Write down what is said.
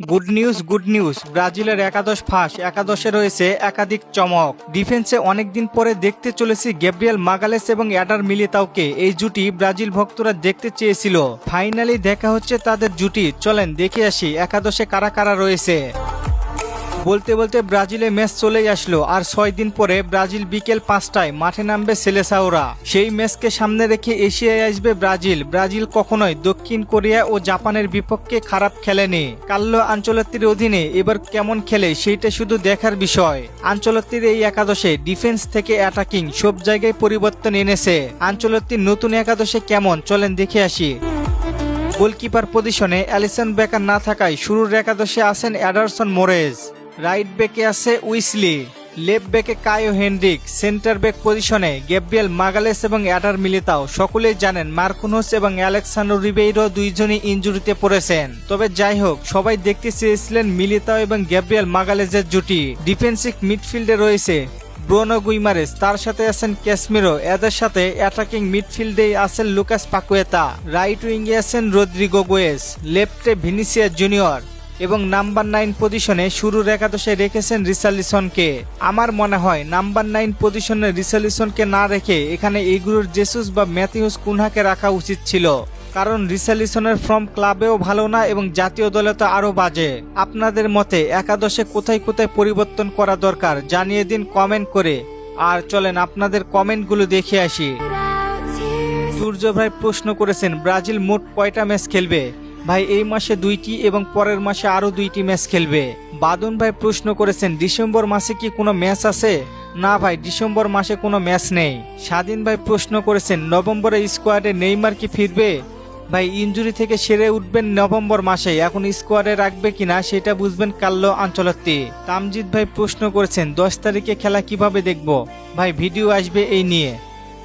Good news good news ব্রাজিলের একাদশ ফাঁস, একাদশে রয়েছে একাধিক চমক। ডিফেন্সে অনেকদিন পরে দেখতে চলেছি গ্যাব্রিয়াল মাগালেস এবং অ্যাডার মিলিতাওকে। এই জুটি ব্রাজিল ভক্তরা দেখতে চেয়েছিল। ফাইনালি দেখা হচ্ছে তাদের জুটি। চলেন দেখে আসি একাদশে কারা কারা রয়েছে। বলতে বলতে ব্রাজিলে ম্যাচ চলেই আসলো আর ছয় দিন পরে ব্রাজিল বিকেল পাঁচটায় মাঠে নামবে সেলেসাওরা। সেই ম্যাচকে সামনে রেখে এশিয়ায় আসবে ব্রাজিল। ব্রাজিল কখনোই দক্ষিণ কোরিয়া ও জাপানের বিপক্ষে খারাপ খেলেনি। কাল্লো আঞ্চলত্তির অধীনে এবার কেমন খেলে সেইটা শুধু দেখার বিষয়। আঞ্চলত্তির এই একাদশে ডিফেন্স থেকে অ্যাটাকিং সব জায়গায় পরিবর্তন এনেছে। আঞ্চলত্তির নতুন একাদশে কেমন? চলেন দেখে আসি। গোলকিপার পজিশনে অ্যালিসন বেকার না থাকায় শুরুর একাদশে আছেন অ্যাডারসন মোরেজ। রাইট ব্যাকে আছে উইসলি, লেফট ব্যাকে কায়ো হেনরিক, সেন্টার ব্যাক পজিশনে গ্যাব্রিয়েল মাগালেস এবং অ্যাডার মিলিতাও। সকলেই জানেন মার্কুনোস এবং অ্যালেক্সান্ড্রো রিবেইরো দুইজনই ইনজুরিতে পড়েছেন। তবে যাই হোক, সবাই দেখতে চেয়েছিলেন মিলিতাও এবং গ্যাব্রিয়েল মাগালেসের জুটি। ডিফেন্সিভ মিডফিল্ডে রয়েছে ব্রোনো গুইমারেস, তার সাথে আছেন ক্যাসমিরো, এদের সাথে অ্যাটাকিং মিডফিল্ডে আছেন লুকাস পাকুয়েতা। রাইট উইংয়ে আছেন রদ্রিগো গোয়েস, লেফটে ভিনিসিয়া জুনিয়র। এবং নাম্বার নাইন পজিশনে শুরুর একাদশে রেখেছেন রিসালিসনকে। আমার মনে হয় নাম্বার নাইন পজিশনে রিসালিসনকে না রেখে এখানে এইগুলোর জেসুস বা ম্যাথিউস কুনহাকে রাখা উচিত ছিল। কারণ রিসালিসনের ফর্ম ক্লাবেও ভালো না এবং জাতীয় দলে তো আরও বাজে। আপনাদের মতে একাদশে কোথায় কোথায় পরিবর্তন করা দরকার জানিয়ে দিন কমেন্ট করে। আর চলেন আপনাদের কমেন্টগুলো দেখে আসি। সূর্য ভাই প্রশ্ন করেছেন, ব্রাজিল মোট কয়টা ম্যাচ খেলবে? ভাই, এই মাসে দুইটি এবং পরের মাসে আরও দুইটি ম্যাচ খেলবে। বাদন ভাই প্রশ্ন করেছেন, ডিসেম্বর মাসে কি কোনো ম্যাচ আছে? না ভাই, ডিসেম্বর মাসে কোনো ম্যাচ নেই। স্বাধীন ভাই প্রশ্ন করেছেন, নভেম্বরে স্কোয়াডে নেইমার কি ফিরবে? ভাই, ইনজুরি থেকে সেরে উঠবেন নভেম্বর মাসে, এখন স্কোয়াডে রাখবে কিনা সেটা বুঝবেন কাল্লো আঞ্চলত্তি। তামজিৎ ভাই প্রশ্ন করেছেন, দশ তারিখে খেলা কীভাবে দেখব? ভাই, ভিডিও আসবে এই নিয়ে।